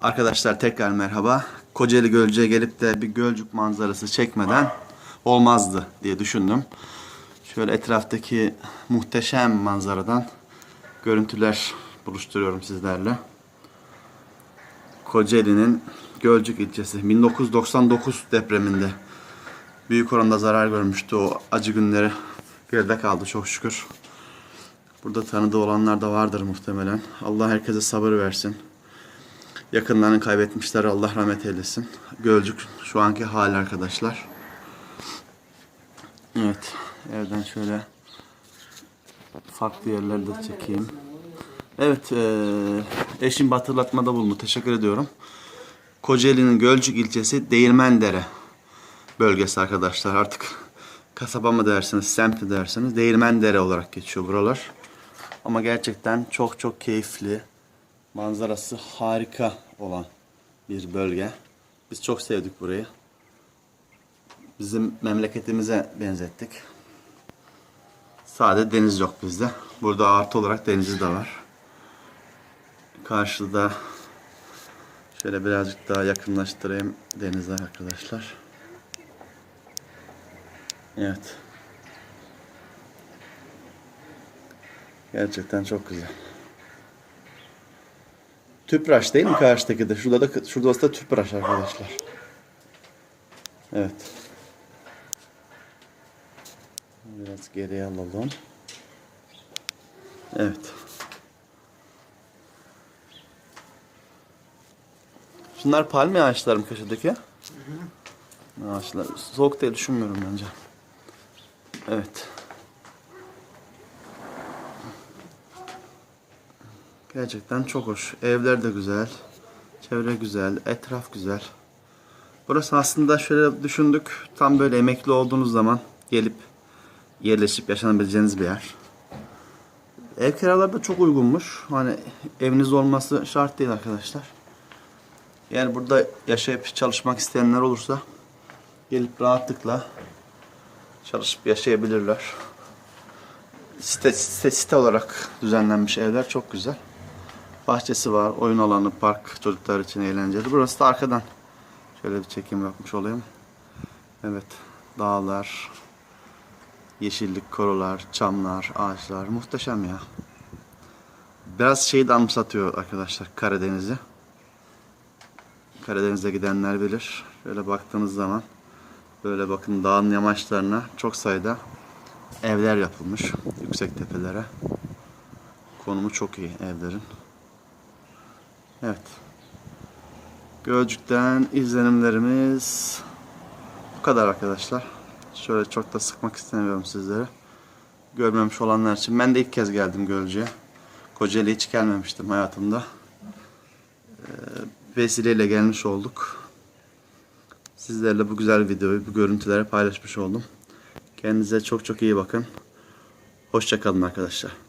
Arkadaşlar tekrar merhaba. Kocaeli Gölcük'e gelip de bir Gölcük manzarası çekmeden olmazdı diye düşündüm. Şöyle etraftaki muhteşem manzaradan görüntüler buluşturuyorum sizlerle. Kocaeli'nin Gölcük ilçesi 1999 depreminde büyük oranda zarar görmüştü. O acı günleri geride kaldı çok şükür. Burada tanıdığı olanlar da vardır muhtemelen. Allah herkese sabır versin. Yakınlarını kaybetmişler. Allah rahmet eylesin. Gölcük şu anki hali arkadaşlar. Evet. Evden şöyle farklı yerlerde çekeyim. Evet. eee eşim hatırlatmada bulundu. Teşekkür ediyorum. Kocaeli'nin Gölcük ilçesi Değirmendere bölgesi arkadaşlar. Artık kasaba mı dersiniz, semt mi dersiniz. Değirmendere olarak geçiyor buralar. Ama gerçekten çok çok keyifli, manzarası harika olan bir bölge. Biz çok sevdik burayı. Bizim memleketimize benzettik. Sade deniz yok bizde. Burada artı olarak denizi de var. Karşıda şöyle birazcık daha yakınlaştırayım denize arkadaşlar. Evet. Gerçekten çok güzel. Tüpraş değil mi karşıdaki de? Şurada da şurada da tüpraş arkadaşlar. Evet. Biraz geriye alalım. Evet. Şunlar palmiye ağaçları mı köşedeki? Ağaçlar. Soğuk diye düşünmüyorum bence. Evet. Gerçekten çok hoş. Evler de güzel. Çevre güzel. Etraf güzel. Burası aslında şöyle düşündük. Tam böyle emekli olduğunuz zaman gelip yerleşip yaşanabileceğiniz bir yer. Ev kiraları da çok uygunmuş. Hani eviniz olması şart değil arkadaşlar. Yani burada yaşayıp çalışmak isteyenler olursa gelip rahatlıkla çalışıp yaşayabilirler. Site, site, site olarak düzenlenmiş evler çok güzel. Bahçesi var, oyun alanı, park çocuklar için eğlenceli. Burası da arkadan. Şöyle bir çekim yapmış olayım. Evet, dağlar, yeşillik, korular, çamlar, ağaçlar muhteşem ya. Biraz şeyi de anımsatıyor arkadaşlar Karadeniz'i. Karadeniz'e gidenler bilir. Böyle baktığınız zaman böyle bakın dağın yamaçlarına çok sayıda evler yapılmış yüksek tepelere. Konumu çok iyi evlerin. Evet. Gölcük'ten izlenimlerimiz bu kadar arkadaşlar. Şöyle çok da sıkmak istemiyorum sizlere. Görmemiş olanlar için. Ben de ilk kez geldim Gölcük'e. Kocaeli'ye hiç gelmemiştim hayatımda. Ee, vesileyle gelmiş olduk. Sizlerle bu güzel videoyu, bu görüntüleri paylaşmış oldum. Kendinize çok çok iyi bakın. Hoşçakalın arkadaşlar.